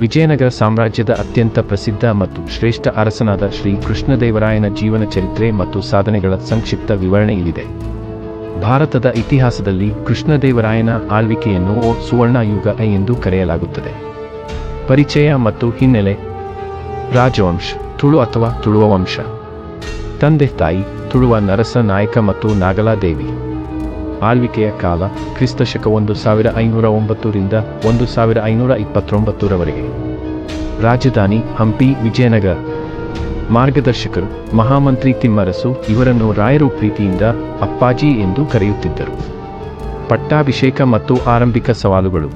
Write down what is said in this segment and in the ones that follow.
ವಿಜಯನಗರ ಸಾಮ್ರಾಜ್ಯದ ಅತ್ಯಂತ ಪ್ರಸಿದ್ಧ ಮತ್ತು ಶ್ರೇಷ್ಠ ಅರಸನಾದ ಶ್ರೀ ಕೃಷ್ಣದೇವರಾಯನ ಜೀವನ ಚರಿತ್ರೆ ಮತ್ತು ಸಾಧನೆಗಳ ಸಂಕ್ಷಿಪ್ತ ವಿವರಣೆ ಇಲ್ಲಿದೆ. ಭಾರತದ ಇತಿಹಾಸದಲ್ಲಿ ಕೃಷ್ಣದೇವರಾಯನ ಆಳ್ವಿಕೆಯನ್ನು ಓ ಸುವರ್ಣ ಯುಗ ಎಂದು ಕರೆಯಲಾಗುತ್ತದೆ. ಪರಿಚಯ ಮತ್ತು ಹಿನ್ನೆಲೆ. ರಾಜವಂಶ, ತುಳು ಅಥವಾ ತುಳುವ ವಂಶ ತಂದೆ ತಾಯಿ, ತುಳುವ ನರಸ ನಾಯಕ ಮತ್ತು ನಾಗಲಾದೇವಿ. ಆಳ್ವಿಕೆಯ ಕಾಲ ಕ್ರಿಸ್ತ ಶಕ ಒಂದು ಸಾವಿರ ಐನೂರ ಒಂಬತ್ತರಿಂದ ಒಂದು ಸಾವಿರ ಐನೂರ ಇಪ್ಪತ್ತೊಂಬತ್ತರವರೆಗೆ. ರಾಜಧಾನಿ ಹಂಪಿ, ವಿಜಯನಗರ. ಮಾರ್ಗದರ್ಶಕರು, ಮಹಾಮಂತ್ರಿ ತಿಮ್ಮರಸು ಇವರನ್ನು ರಾಯರು ಪ್ರೀತಿಯಿಂದ ಅಪ್ಪಾಜಿ ಎಂದು ಕರೆಯುತ್ತಿದ್ದರು. ಪಟ್ಟಾಭಿಷೇಕ ಮತ್ತು ಆರಂಭಿಕ ಸವಾಲುಗಳು.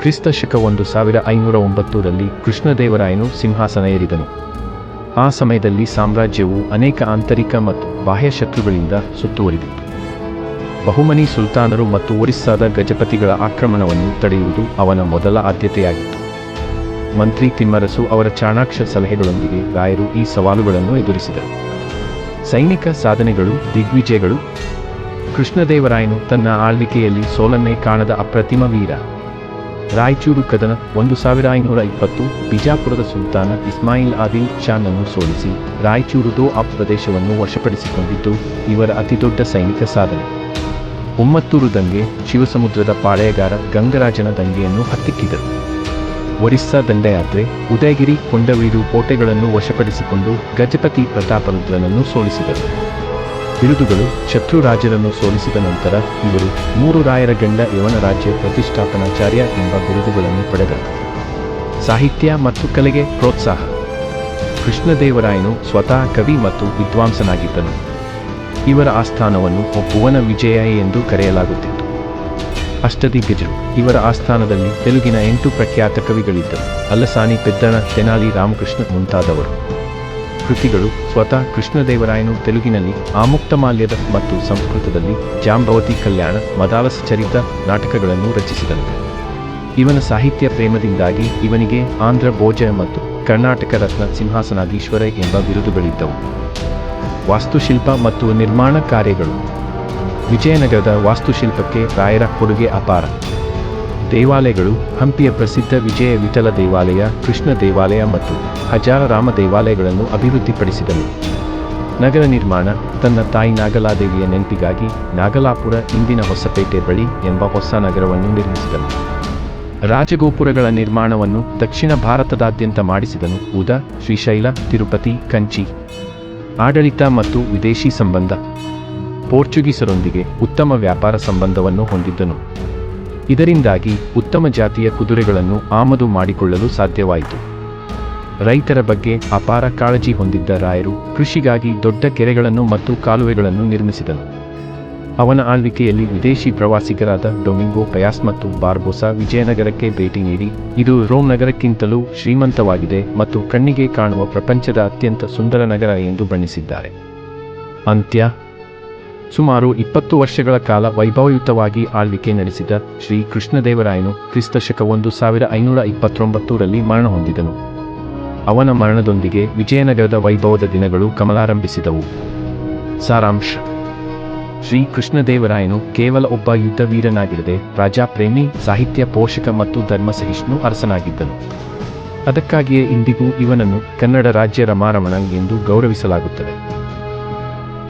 ಕ್ರಿಸ್ತ ಶಕ ಒಂದು ಸಾವಿರ ಐನೂರ ಒಂಬತ್ತರಲ್ಲಿ ಕೃಷ್ಣದೇವರಾಯನು ಸಿಂಹಾಸನ ಏರಿದನು. ಆ ಸಮಯದಲ್ಲಿ ಸಾಮ್ರಾಜ್ಯವು ಅನೇಕ ಆಂತರಿಕ ಮತ್ತು ಬಾಹ್ಯ ಶತ್ರುಗಳಿಂದ ಸುತ್ತುವರಿದಿತ್ತು. ಬಹುಮನಿ ಸುಲ್ತಾನರು ಮತ್ತು ಒರಿಸ್ಸಾದ ಗಜಪತಿಗಳ ಆಕ್ರಮಣವನ್ನು ತಡೆಯುವುದು ಅವನ ಮೊದಲ ಆದ್ಯತೆಯಾಗಿತ್ತು. ಮಂತ್ರಿ ತಿಮ್ಮರಸು ಅವರ ಚಾಣಾಕ್ಷ ಸಲಹೆಗಳೊಂದಿಗೆ ರಾಯರು ಈ ಸವಾಲುಗಳನ್ನು ಎದುರಿಸಿದರು. ಸೈನಿಕ ಸಾಧನೆಗಳು, ದಿಗ್ವಿಜಯಗಳು, ಕೃಷ್ಣದೇವರಾಯನು ತನ್ನ ಆಳ್ವಿಕೆಯಲ್ಲಿ ಸೋಲನ್ನೇ ಕಾಣದ ಅಪ್ರತಿಮ ವೀರ. ರಾಯಚೂರು ಕದನ ಒಂದು ಸಾವಿರ ಐನೂರ ಇಪ್ಪತ್ತು ಬಿಜಾಪುರದ ಸುಲ್ತಾನ ಇಸ್ಮಾಯಿಲ್ ಆದಿಲ್ ಶಾನನ್ನು ಸೋಲಿಸಿ ರಾಯಚೂರು ದೋ ಆಪ್ ಪ್ರದೇಶವನ್ನು ವಶಪಡಿಸಿಕೊಂಡಿದ್ದು, ಇವರ ಅತಿದೊಡ್ಡ ಸೈನಿಕ ಸಾಧನೆ. ಉಮ್ಮತ್ತೂರು ದಂಗೆ ಶಿವಸಮುದ್ರದ ಪಾಳೆಯಗಾರ ಗಂಗರಾಜನ ದಂಗೆಯನ್ನು ಹತ್ತಿಕ್ಕಿದರು. ಒರಿಸ್ಸಾ ದಂಡಯಾತ್ರೆ, ಉದಯಗಿರಿ ಕೊಂಡವೀರು ಕೋಟೆಗಳನ್ನು ವಶಪಡಿಸಿಕೊಂಡು ಗಜಪತಿ ಪ್ರತಾಪರುದ್ರನನ್ನು ಸೋಲಿಸಿದರು. ಬಿರುದುಗಳು ಶತ್ರು ರಾಜರನ್ನು ಸೋಲಿಸಿದ ನಂತರ ಇವರು ಮೂರು ರಾಯರ ಗಂಡ ಯವನ ರಾಜ್ಯ ಪ್ರತಿಷ್ಠಾಪನಾಚಾರ್ಯ ಎಂಬ ಬಿರುದುಗಳನ್ನು ಪಡೆದರು. ಸಾಹಿತ್ಯ ಮತ್ತು ಕಲೆಗೆ ಪ್ರೋತ್ಸಾಹ. ಕೃಷ್ಣದೇವರಾಯನು ಸ್ವತಃ ಕವಿ ಮತ್ತು ವಿದ್ವಾಂಸನಾಗಿದ್ದನು. ಇವರ ಆಸ್ಥಾನವನ್ನು ಒಬ್ಬುವನ ವಿಜಯ ಎಂದು ಕರೆಯಲಾಗುತ್ತಿತ್ತು. ಅಷ್ಟದಿಗ್ಗಜರು ಇವರ ಆಸ್ಥಾನದಲ್ಲಿ ತೆಲುಗಿನ ಎಂಟು ಪ್ರಖ್ಯಾತ ಕವಿಗಳಿದ್ದರು. ಅಲ್ಲಸಾನಿ ಪೆದ್ದಣ, ತೆನಾಲಿ ರಾಮಕೃಷ್ಣ ಮುಂತಾದವರು. ಕೃತಿಗಳು ಸ್ವತಃ ಕೃಷ್ಣದೇವರಾಯನು ತೆಲುಗಿನಲ್ಲಿ ಆಮುಕ್ತಮಾಲ್ಯದ ಮತ್ತು ಸಂಸ್ಕೃತದಲ್ಲಿ ಜಾಂಬವತಿ ಕಲ್ಯಾಣ, ಮದಾಲಸ ಚರಿತ ನಾಟಕಗಳನ್ನು ರಚಿಸಿದನು. ಇವನ ಸಾಹಿತ್ಯ ಪ್ರೇಮದಿಂದಾಗಿ ಇವನಿಗೆ ಆಂಧ್ರ ಭೋಜ ಮತ್ತು ಕರ್ನಾಟಕ ರತ್ನ ಸಿಂಹಾಸನಾಧೀಶ್ವರ ಎಂಬ ಬಿರುದುಗಳಿದ್ದವು. ವಾಸ್ತುಶಿಲ್ಪ ಮತ್ತು ನಿರ್ಮಾಣ ಕಾರ್ಯಗಳು. ವಿಜಯನಗರದ ವಾಸ್ತುಶಿಲ್ಪಕ್ಕೆ ರಾಯರ ಕೊಡುಗೆ ಅಪಾರ. ದೇವಾಲಯಗಳು, ಹಂಪಿಯ ಪ್ರಸಿದ್ಧ ವಿಜಯ ವಿಠಲ ದೇವಾಲಯ, ಕೃಷ್ಣ ದೇವಾಲಯ ಮತ್ತು ಹಜಾರರಾಮ ದೇವಾಲಯಗಳನ್ನು ಅಭಿವೃದ್ಧಿಪಡಿಸಿದನು. ನಗರ ನಿರ್ಮಾಣ ತನ್ನ ತಾಯಿ ನಾಗಲಾದೇವಿಯ ನೆನಪಿಗಾಗಿ ನಾಗಲಾಪುರ ಇಂದಿನ ಹೊಸಪೇಟೆ ಬಳಿ ಎಂಬ ಹೊಸ ನಗರವನ್ನು ನಿರ್ಮಿಸಿದನು. ರಾಜಗೋಪುರಗಳ ನಿರ್ಮಾಣವನ್ನು ದಕ್ಷಿಣ ಭಾರತದಾದ್ಯಂತ ಮಾಡಿಸಿದನು ಉದ ಶ್ರೀಶೈಲ, ತಿರುಪತಿ, ಕಂಚಿ. ಆಡಳಿತ ಮತ್ತು ವಿದೇಶಿ ಸಂಬಂಧ. ಪೋರ್ಚುಗೀಸರೊಂದಿಗೆ ಉತ್ತಮ ವ್ಯಾಪಾರ ಸಂಬಂಧವನ್ನು ಹೊಂದಿದ್ದನು. ಇದರಿಂದಾಗಿ ಉತ್ತಮ ಜಾತಿಯ ಕುದುರೆಗಳನ್ನು ಆಮದು ಮಾಡಿಕೊಳ್ಳಲು ಸಾಧ್ಯವಾಯಿತು. ರೈತರ ಬಗ್ಗೆ ಅಪಾರ ಕಾಳಜಿ ಹೊಂದಿದ್ದ ರಾಯರು ಕೃಷಿಗಾಗಿ ದೊಡ್ಡ ಕೆರೆಗಳನ್ನು ಮತ್ತು ಕಾಲುವೆಗಳನ್ನು ನಿರ್ಮಿಸಿದನು ಅವನ ಆಳ್ವಿಕೆಯಲ್ಲಿ ವಿದೇಶಿ ಪ್ರವಾಸಿಗರಾದ ಡೊಮಿಂಗೋ ಪಯಾಸ್ ಮತ್ತು ಬಾರ್ಬೋಸಾ ವಿಜಯನಗರಕ್ಕೆ ಭೇಟಿ ನೀಡಿ, ಇದು ರೋಮ್ ನಗರಕ್ಕಿಂತಲೂ ಶ್ರೀಮಂತವಾಗಿದೆ ಮತ್ತು ಕಣ್ಣಿಗೆ ಕಾಣುವ ಪ್ರಪಂಚದ ಅತ್ಯಂತ ಸುಂದರ ನಗರ ಎಂದು ಬಣ್ಣಿಸಿದ್ದಾರೆ. ಅಂತ್ಯ. ಸುಮಾರು ಇಪ್ಪತ್ತು ವರ್ಷಗಳ ಕಾಲ ವೈಭವಯುತವಾಗಿ ಆಳ್ವಿಕೆ ನಡೆಸಿದ ಶ್ರೀ ಕೃಷ್ಣದೇವರಾಯನು ಕ್ರಿಸ್ತಶಕ ಒಂದು ಸಾವಿರ ಐನೂರ ಇಪ್ಪತ್ತೊಂಬತ್ತರಲ್ಲಿ ಮರಣ ಹೊಂದಿದನು. ಅವನ ಮರಣದೊಂದಿಗೆ ವಿಜಯನಗರದ ವೈಭವದ ದಿನಗಳು ಕಮಲಾರಂಭಿಸಿದವು. ಸಾರಾಂಶ. ಶ್ರೀ ಕೃಷ್ಣದೇವರಾಯನು ಕೇವಲ ಒಬ್ಬ ಯುದ್ಧವೀರನಾಗಿರದೆ ಪ್ರಜಾಪ್ರೇಮಿ ಸಾಹಿತ್ಯ, ಪೋಷಕ ಮತ್ತು ಧರ್ಮಸಹಿಷ್ಣು ಅರಸನಾಗಿದ್ದನು. ಅದಕ್ಕಾಗಿಯೇ ಇಂದಿಗೂ ಇವನನ್ನು ಕನ್ನಡ ರಾಜ್ಯ ರಮಾರಮಣ ಎಂದು ಗೌರವಿಸಲಾಗುತ್ತದೆ.